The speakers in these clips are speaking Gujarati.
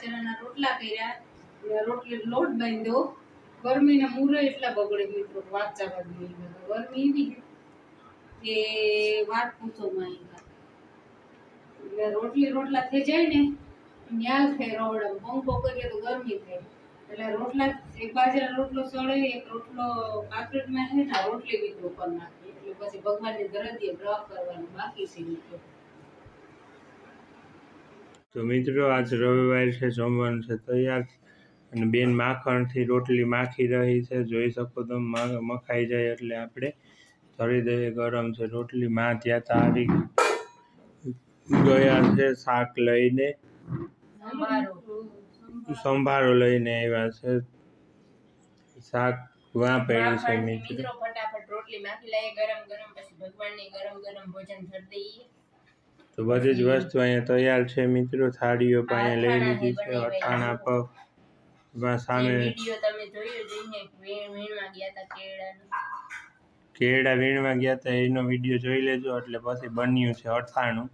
બાજરાના રોટલા કર્યા રોટલી લોટ બાંધ્યો. ગરમીના મૂરે એટલા બગડે મિત્રો વાત ચાલવા નહીં ગરમી એવી કે વાત પૂછો માં એટલે રોટલી રોટલા થઈ જાય ને ન્યાલ થાય રોવડમ પંખો કરીએ તો ગરમી થાય. એટલે રોટલા, એક બાજરા રોટલો સળે, એક રોટલો કાકરેટમાં છે ને રોટલી મિત્રો ઉપર નાખી એટલે પછી ભગવાનની દરદીએ બ્રહ કરવાનું બાકી છે મિત્રો. તો મિત્રો આજ રવિવાર છે જમવાનું છે તૈયાર અને બેન માખણથી રોટલી માખી રહી છે. જોઈ શકો તો મખાઈ જાય એટલે આપણે ધરી દઈએ ગરમ છે. રોટલી માં ત્યાં તા આવી ગયા છે શાક લઈને. સંભારો લઈને આવ્યા છે. શાક વાં પડ્યું છે મિત્રો. મિત્રો ફટાફટ રોટલી માખી લઈએ. ગરમ ગરમ પછી ભગવાનને ગરમ ગરમ ભોજન કરી દઈએ. તો બધી જ વસ્તુ અહીંયા તૈયાર છે. મિત્રો થાળીઓ પણ અહીંયા લઈ લીધી છે. અથાણા પગ સામે વીણમાં ગયા હતા કેળા વીણવા ગયા હતા એનો વીડિયો જોઈ લેજો. એટલે પછી બન્યું છે અથાણું.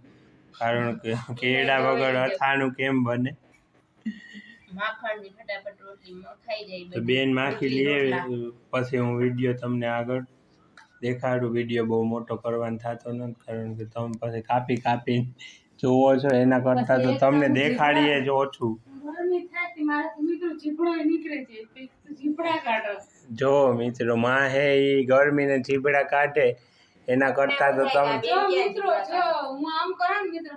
કારણ કે કેળા વગર અથાણું કેમ બને? તો બેન માખી લઈએ પછી હું વીડિયો તમને આગળ દેખાડું વીડિયો બહુ મોટો કરવાનો થતો નથી કારણ કે તમે પછી કાપી કાપી જોવો છો એના કરતાં તો તમને દેખાડીએ જ ઓછું. ગરમી થાય મારા તો મિત્રો ચીપડો નીકળે છે તો ચીપડા કાઢો. જો મિત્રો માં હે એ ગરમીને ચીપડા કાઢે એના કરતાં તો તમે મિત્રો જો હું આમ કરું મિત્રો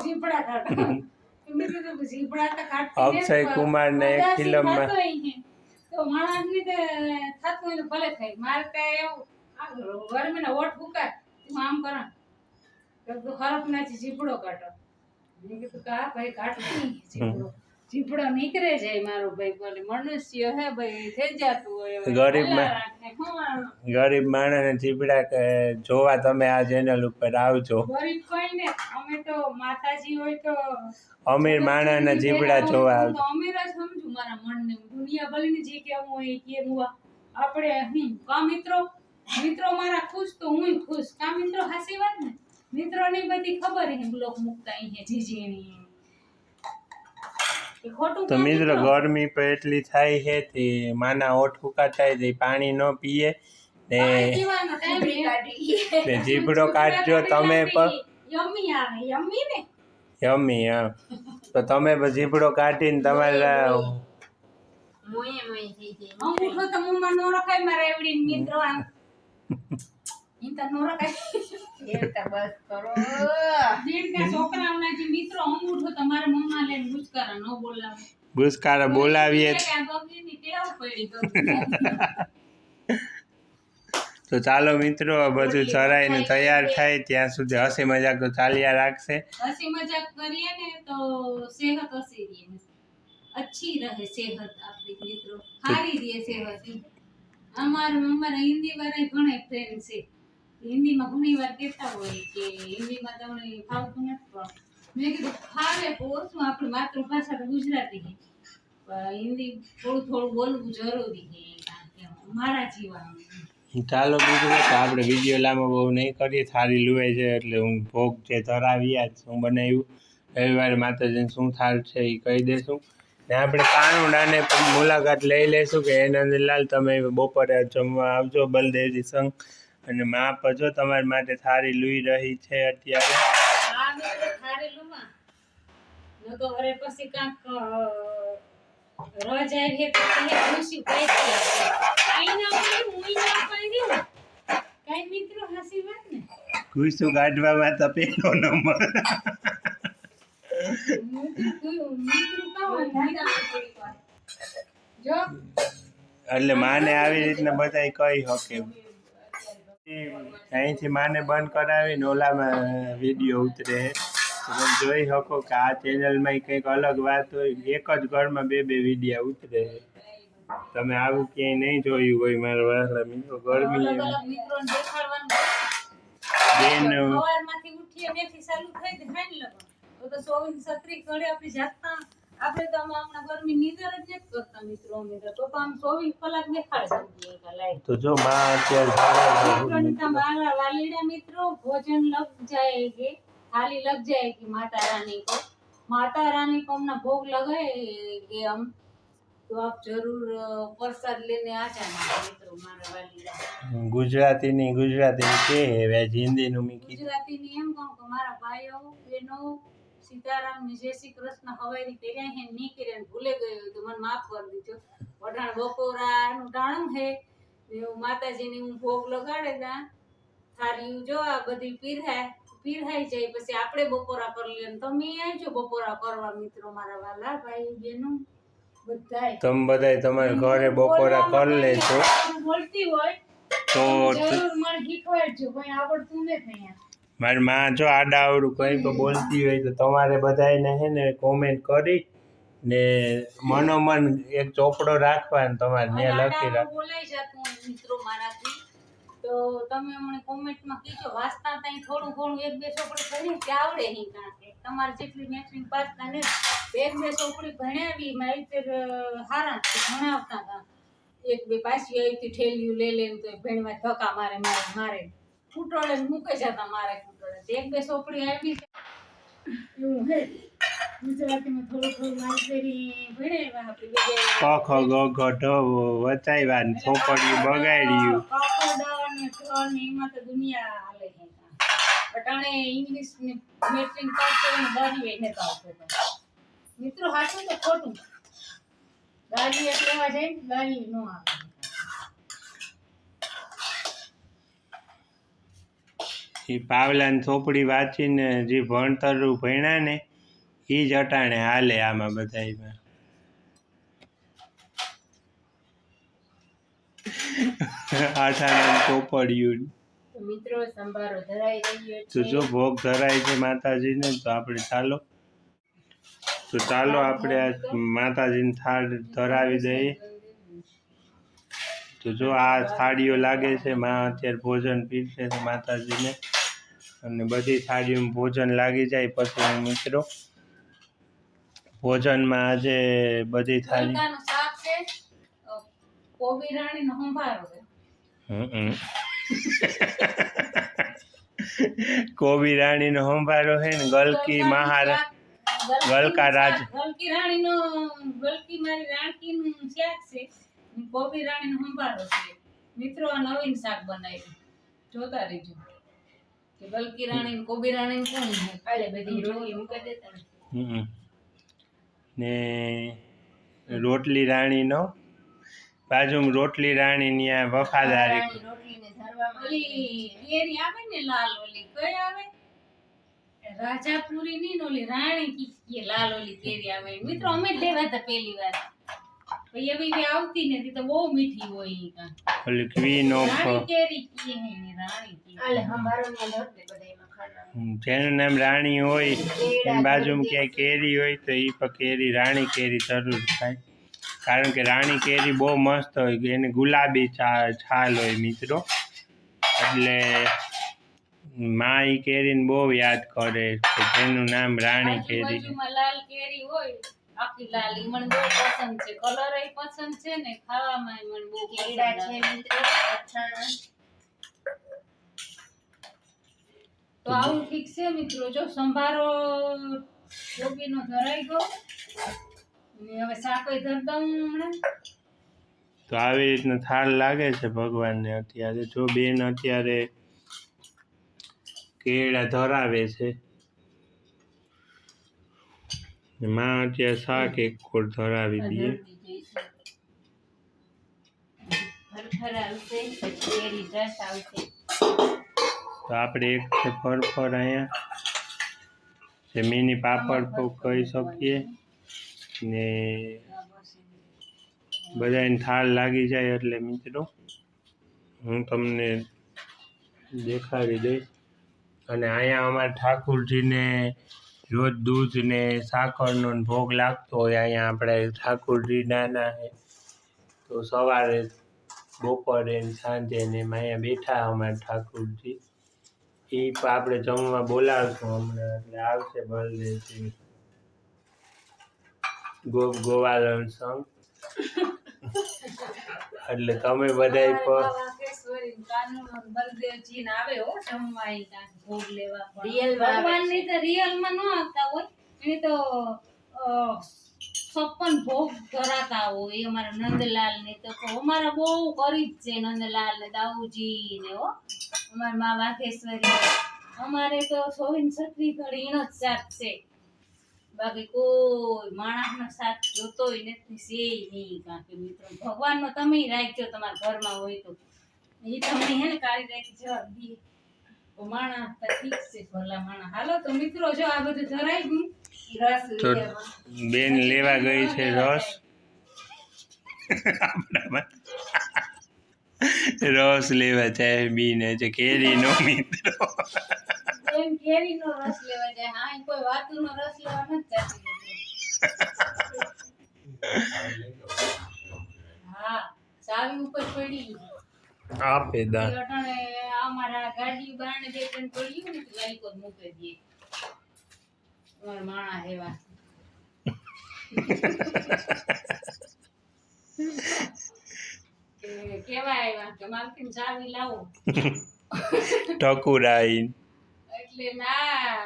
ચીપડા કાઢો. ને, અક્ષય પણ કુમારને એક ફિલ્મમાં- ને, તો માણસને તે થતું હોય ભલે થાય. મારે તે એવું ગરમી ગરમીના ઓટ ફૂકાય હું આમ કરું તો ખરાબ નાચી ચીપડો કાઢો. મેં કીધું કા ભાઈ કાઢતી નહીં ચીપડો નીકળે જાય મારો ભાઈ. બોલે મનુષ્ય હે ભાઈ થઈ જતું હોય. હું આમ ગરીબ માણસને ચીબડા કે જોવા તમે આ ચેનલ ઉપર આવજો. ગરીબ કોઈ ને અમે તો માતાજી હોય તો અમીર માણસના ચીબડા જોવા આવજો. અમીર જ સમજુ મારા મનને. દુનિયા ભલે ને જે કેવું હોય કેમ હોય આપણે હમ કા મિત્રો? મિત્રો મારા ખુશ તો હું ખુશ. કા મિત્રો? હાસી વાત ને? મિત્રોની બધી ખબર હે બ્લોક મુકતા અહીંયા જીજીની. તો મિત્રો ગરમી પણ એટલી થાય છે તે માના ઓઠ ફૂકા થાય તે પાણી ન પીએ ને ને જીભડો કાઢજો તમે પણ. યમી હા. તો તમે પણ જીભડો કાઢીને તમારા તો મિત્રો તો નો બોલાવે. ગુસ્કારા બોલાવીએ. તો ચાલો મિત્રો બધું ચરાઈને તૈયાર થાય ત્યાં સુધી હસી મજાક તો ચાલ્યા રાખશે. હસી મજાક કરીએ ને તો સેહત હસી રહે અચ્છી રહે સેહત આપણી મિત્રો. સારી રહે સેહત. અમાર અમારા હિન્દી વાળા ઘણા ફ્રેન્ડ છે. હિન્દીમાં ઘણી વાર કહેતા હોય કે હિન્દીમાં તમને ફાવતું નથી પણ મેં કીધું ફાવે ઓછું આપણી માતૃભાષા તો ગુજરાતી છે. હિન્દી થોડું થોડું બોલવું જરૂરી છે મારા જીવનમાં. ચાલો બીજું તો આપણે વીડિયો લાંબો બહુ નહીં કરીએ. થાળી લુવાઈ છે એટલે હું ભોગ છે ધરાવ્યા શું બનાવ્યું. રવિવારે માતાજીને શું થાળ છે એ કહી દેશું. ને આપણે કાનુડાને પણ મુલાકાત લઈ લઈશું કે એનંદલાલ તમે બપોરે જમવા આવજો બલદેવજી સંઘ. અને મા પર જો તમારી માટે થાળી લુઈ રહી છે અત્યારે આ મિત્રો થારેલુંમાં ન તો હવે પછી કાંક અ, આવી તો કહે ખુશી આપે. કાંઈ ના હોય હું ના? પાડી દઉં કાંઈ મિત્રો હાસી વાત ને? ઘૂસું કાઢવામાં તો પહેલો નંબર. એટલે માને આવી રીતના બધા કહી શકે. અહીંથી માને બંધ કરાવીને ઓલામાં વીડિયો ઉતરે. તમે જોઈ શકો કે આ ચેનલમાં કંઈક અલગ વાત હોય એક જ ઘરમાં બે બે વિડીયા ઉતરે. તમે આવું ક્યાંય નહીં જોયું હોય મારા વાલા મિત્રો ગરમી બેન આપણી તો હમણાં ગરમી નીંદર જ નથી કરતા મિત્રો અમે તો. આમ ચોવીસ કલાક દેખાડ શકીએ કે લાઈટ. તો જો માં અત્યારે મિત્રોને વાલીડા મિત્રો ભોજન લગ જાયગે थाली लग जाएगी माता रानी को माता रानी को हमने भोग लगाएंगे हम तो आप जरूर प्रसाद लेने आ जाना मित्रों मारा वाली ગુજરાતી ની ગુજરાતી ની કે હવે હિન્દી નું મી ગુજરાતી ની એમ કહું કે મારા ભાઈઓ બેનો સીતારામ ને જય શ્રી કૃષ્ણ હવાઈ ની ક્યાં હે ની કર્યા ભૂલે ગયો તો મને માફ કરી દીજો. વઢાણ બપોરા નું ટાણું હે માતાજીની હું ભોગ લગાડે તા. થારી જો આ બધી પીર હે પીરહાઈ જાય પછી આપણે બપોરા કરી લઈએ તમે આવજો બપોરા કરવા મિત્રો મારા વાલા ભાઈ બહેનો બધાય. તમે બધાય તમારા ઘરે બપોરા કરી લેજો. બોલતી હોય તો જરૂર મને શીખવાડજો કોઈ આવડતું ને અહીંયા. મારી માં જો આડા આવડું કંઈ બોલતી હોય તો તમારે બધાને હે ને કોમેન્ટ કરી ને મનોમન એક ચોપડો રાખવા ને તમારે ને લખી રાખ બોલાઈ જતું મિત્રો મારાથી. તો તમે મને કોમેન્ટમાં કીધો વાંચતા ત્યાં થોડું ઘણું એક બે છોકરી ભણી કે આવડે નહીં કારણ કે તમારે જેટલી મેટ્રિક પાસતા ને એક બે ચોપડી ભણાવી મારી રીતે હારા ભણાવતા હતા. એક બે પાછી આવી હતી ઠેલિયું લઈ લઈને તો ભણવા ધક્કા મારે મારે મારે. ફૂટોળે મૂકે જતા મારે ફૂટોળે. એક બે છોકરી આવી એવું હે? ગુજરાતીમાં થોડું થોડું આપણે ગ ઘ વચાવ્યા ને બગાડ્યું. કાકડા ને ઠ ને એમાં તો દુનિયા હાલે છે. અટાણે ઇંગ્લિશ ને મેટ્રિક પાસ કરીને દાદી વઈને આવતો મિત્રો હાચું તો ખોટું. ગાડી એટલે એવા જાય દાદી નો આવે. એ પાવલાની ચોપડી વાંચીને જે ભણતરું ભણ્યા ને એ જ અટાણે હાલે આમાં બધાયમાં. અટાણે ચોપડિયું મિત્રો સંભારો ધરાઈ રહ્યો છે. જો ભોગ ધરાય છે માતાજીને તો આપણે ચાલો. તો ચાલો આપણે આ માતાજીને થાળ ધરાવી દઈએ. તો જો આ થાળીઓ લાગે છે માં અત્યારે ભોજન પીરશે માતાજીને. અને બધી થાળીઓમાં ભોજન લાગી જાય પછી મિત્રો. ભોજનમાં આજે બધી થાળી કોબી રાણીનો સંભારો છે ને ગલકી મહારા ગલકા રાજ. ગલકી રાણીનો ગલકી મારી રાણકીનું શાક છે કોબી રાણીનો સંભારો છે. મિત્રો આ નવીન શાક બનાવ્યું. જોતા રહેજો. ગલકી રાણી ને કોબી રાણી કોણ બધી રોટલી મૂકી દેતા હમ. ને રોટલી રાણીનો બાજુમાં રોટલી રાણીની આ વફાદારી. રાણી રોટલીને ધરવામાં ઓલી કેરી આવે ને લાલ ઓલી કઈ આવે? રાજાપુરી ની ઓલી રાણી કી લાલ ઓલી કેરી આવે. મિત્રો અમે જ લેવા હતા પહેલી વાર. પછી એવી બી આવતી નથી તો બહુ મીઠી હોય ઈ કાં. ઓલી ક્વીન ઓફ રાણી કેરી કીએ હે ને રાણી ને બધાયમાં ખાના. જેનું નામ રાણી હોય એની બાજુમાં ક્યાંય કેરી હોય તો એ પણ કેરી રાણી કેરી જરૂર થાય. કારણ કે રાણી કેરી બહુ મસ્ત હોય એને ગુલાબી છાલ હોય મિત્રો. એટલે માં એ કેરીને બહુ યાદ કરે કે જેનું નામ રાણી કેરી. લાલ કેરી હોય આખી લાલી મને બહુ પસંદ છે. કલર એ પસંદ છે ને ખાવામાં મને બહુ કેળા છે મિત્રો અથાણા. તો આવું ઠીક છે મિત્રો. જો સંભારો કોબીનો ધરાઈ ગયો. ને હવે શાકોય ધર દઉં હમણાં. તો આવી રીતના થાળ લાગે છે ભગવાનને અત્યારે. જો બેન અત્યારે કેળા ધરાવે છે. માં અત્યારે શાક એક કોર ધરાવી દઈએ. કેરી તો આપણે એક છે ફરફર અહીંયા. જે મિની પાપડ પણ કહી શકીએ. ને બધાને થાળ લાગી જાય એટલે મિત્રો, હું તમને દેખાડી દઈશ. અને અહીંયા અમારે ઠાકુરજીને રોજ દૂધ ને સાકરનો ભોગ લાગતો હોય, અહીંયા આપણે ઠાકુરજી નાના હે. તો સવારે, બપોરે ને સાંજે ને એમાં અહીંયા બેઠા અમારા ઠાકુરજી. એ પણ આપણે જમવા બોલાવશું હમણાં, એટલે આવશે બળદેવજી ગોપ ગોવાલન સંગ એટલે તમે બધાય બલદેવજી આવે હો જમવા ભોગ લેવા ન આવતા હોય એ તો છપ્પન ભોગ ધરાતા હોય અમારા નંદલાલ ને તો અમારા બહુ કરી છે નંદલાલ ને દાઉજી ને હો. અમારા મા વાઘેશ્વરી. અમારે તો સોવીન છત્રી ઘડી ઈનો જ છે. બાકી કોઈ માણસનો સાથ જોતોય નથી સે નહીં. કારણ કે મિત્રો ભગવાનનો તમે રાખજો તમારા ઘરમાં હોય તો. એ તમને હે ને કાઢી રાખી જવાબ દઈએ માણા તો ઠીક છે ભલા માણા હાલો તો મિત્રો જો આ બધું ધરાઈ ગયું રસ. બેન લેવા ગઈ છે રસ? રસ લેવા જાય બીને છે કેરીનો મિત્રો. એમ કેરીનો રસ લેવા જાય. હા કોઈ વાતુનો રસ લેવા નથી હા ચાવી ઉપર પડી આપે દા અમારા ગાડી બારણે બે ત્રણ પડ્યું ને ગાડી પર મૂકી દઈએ અમારા માણા હેવા. કેવા આવ્યા? કે માલકીન ચાવી લાવો. ના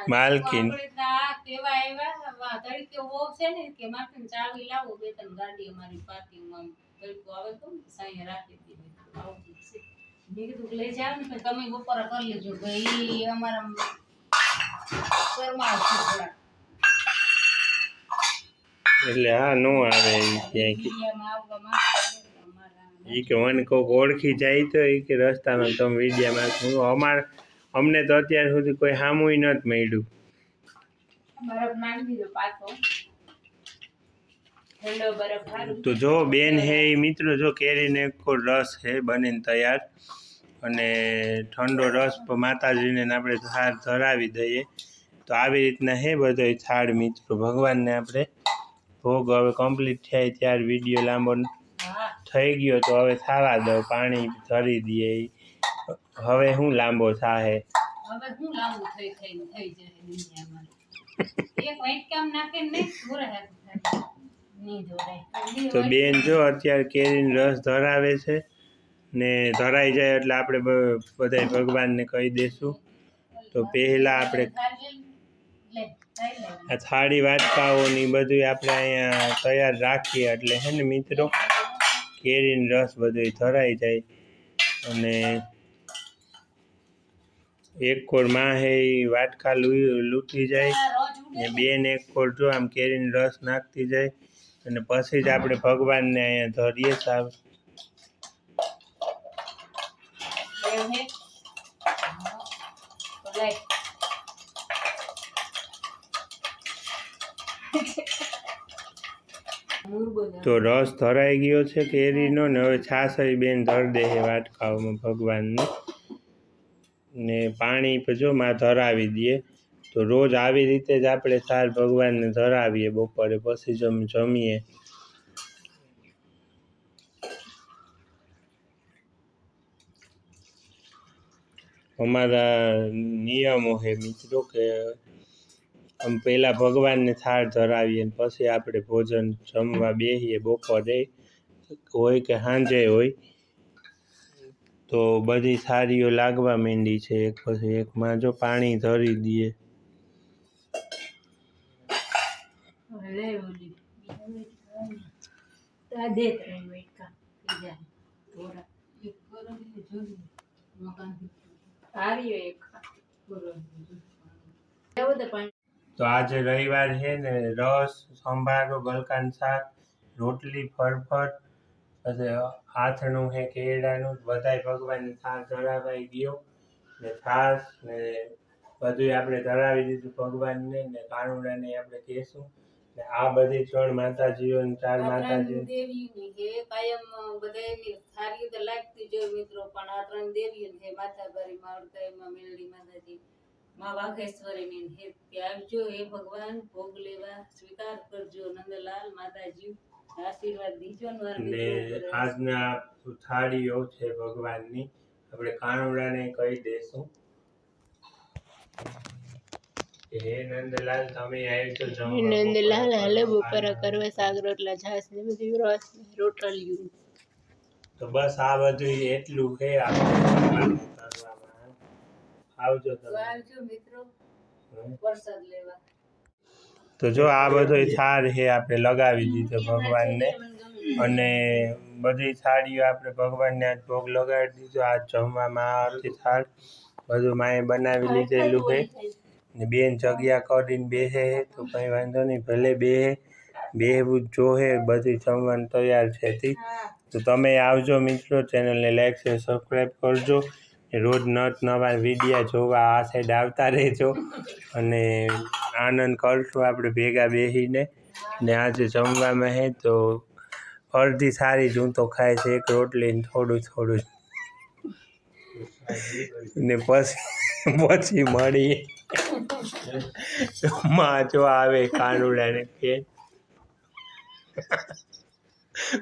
માલકીન. આપણે ના કેવા આવ્યા? વા તડકે બહુ છે ને કે માલકીન ચાવી લાવો બે ત્રણ ગાડી અમારી પાર્કિંગમાં તડકો આવે તો ને રાખી દીધી આવું મેં કીધું લઈ જાવ ને તમે બપોરે કરી લેજો. ભાઈ અમારા શર્મા છે એટલે હા નો આવે ક્યાંય કે મને કોક ઓળખી જાય તો ઈ કે રસ્તામાં તમે વિડીયામાં હું અમાર અમને તો અત્યાર સુધી કોઈ સામુય નથી મળ્યું. તો જો બેન હે એ મિત્રો જો કેરીને એક રસ હે બનીને તૈયાર. અને ઠંડો રસ માતાજીને આપણે થાળ ધરાવી દઈએ. તો આવી રીતના હે બધો થાળ મિત્રો. ભગવાનને આપણે ભોગ હવે કમ્પ્લીટ થાય ત્યારે વીડિયો લાંબો થઈ ગયો તો હવે થાવા દો પાણી ધરી દઈએ. હવે શું લાંબો થાહે. હવે હું લાંબુ થઈ થઈ થઈ જશે દુનિયામાં. એક વાટકામ નાખે ને જોરે તો બેન જો અત્યારે કેરીનો રસ ધરાવે છે ને ધરાઈ જાય એટલે આપણે બધા બધાય ભગવાનને કહી દેશું. તો પહેલા આપણે આ થાળી વાટકાઓની બધું આપણે અહીંયા તૈયાર રાખીએ એટલે હે ને મિત્રો? કેરીનો રસ બધું ધરાઈ જાય. અને એક કોરમાં હે વાટકા લૂંટી જાય ને બેન એક કોર જો આમ કેરીને રસ નાખતી જાય અને પછી જ આપણે ભગવાનને અહીંયા ધરીએ તો તો રસ ધરાઈ ગયો છે કેરીનો ને હવે છાશ બેન ધર દે છે વાટકાઓમાં ભગવાનને. ને પાણી જો માં ધરાવી દઈએ, તો રોજ આવી રીતે જ આપણે સાર ભગવાનને ધરાવીએ બપોરે, પછી જમ જમીએ. અમારા નિયમો છે મિત્રો કે આમ પહેલાં ભગવાનને થાળ ધરાવીએ પછી આપણે ભોજન જમવા બેસીએ બપોરે. હોય કે સાંજે હોય. તો બધી સારીઓ લાગવા માંડી છે. એક પછી એકમાં જો પાણી ધરી દઈએ. તા આજે રવિવાર છે ને રસ સંભારો ગલકાન શાક રોટલી ફરફર પછી હે કેળાનું બધાય ભગવાનને થાળ ધરાવાઈ ગયો. ને છાશ ને બધું આપણે ધરાવી દીધું ભગવાનને ને કાનુડાને આપણે કહેશું. ને આ બધી ત્રણ માતાજીઓ ને ચાર માતાજીઓ. દેવીઓની હે કાયમ બધાયની સારી તો લાગતી જ મિત્રો પણ આ ત્રણ દેવીઓની હે માતાબારી માવડતાઈમાં મેલડી માતાજી મા વાઘેશ્વરીની હે આવજો હે ભગવાન ભોગ લેવા સ્વીકાર કરજો નંદલાલ માતાજી. ને. આજના થાળીઓ છે ભગવાનની. આપણે કાનુડાને કહી દેશું. હે નંદલાલ તમે આવજો જમવા નંદલાલ હાલે બપોરા કરવા શાક રોટલા છાશ ને બધી રસ રોટલીયું તો બસ આ બધું એટલું છે. આપણે આવજો તમે. આવજો મિત્રો. હમ. વરસાદ લેવા. તો જો આ બધો થાળ છે આપણે લગાવી દીધો ભગવાનને. અને બધી થાળીઓ આપણે ભગવાનને આજ ભોગ લગાડી દીધો. આ જમવામાં આવતી થાળ બધું માએ બનાવી લીધેલું છે. ને બેન જગ્યા કરીને બેસે તો કંઈ વાંધો નહીં, ભલે બેહે બેહવું જોહે બધી જમવાનું તૈયાર છે તો તમે આવજો મિત્રો, ચેનલને લાઈક, શેર, સબસ્ક્રાઈબ કરજો. રોજ નવા વિડીયા જોવા આ સાઈડ આવતા રહેજો. અને આનંદ કરશું આપણે ભેગા બેસીને ને આજે જમવામાં હે તો અડધી સારી જૂંતો ખાય છે, એક રોટલી ને થોડું થોડું ને પછી પછી મળીએ. માં જો આવે કાનુડાને કે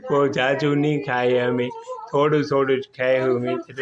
બહુ જાજુ નહીં ખાઈએ અમે. થોડું થોડું જ ખાયું મિત્ર.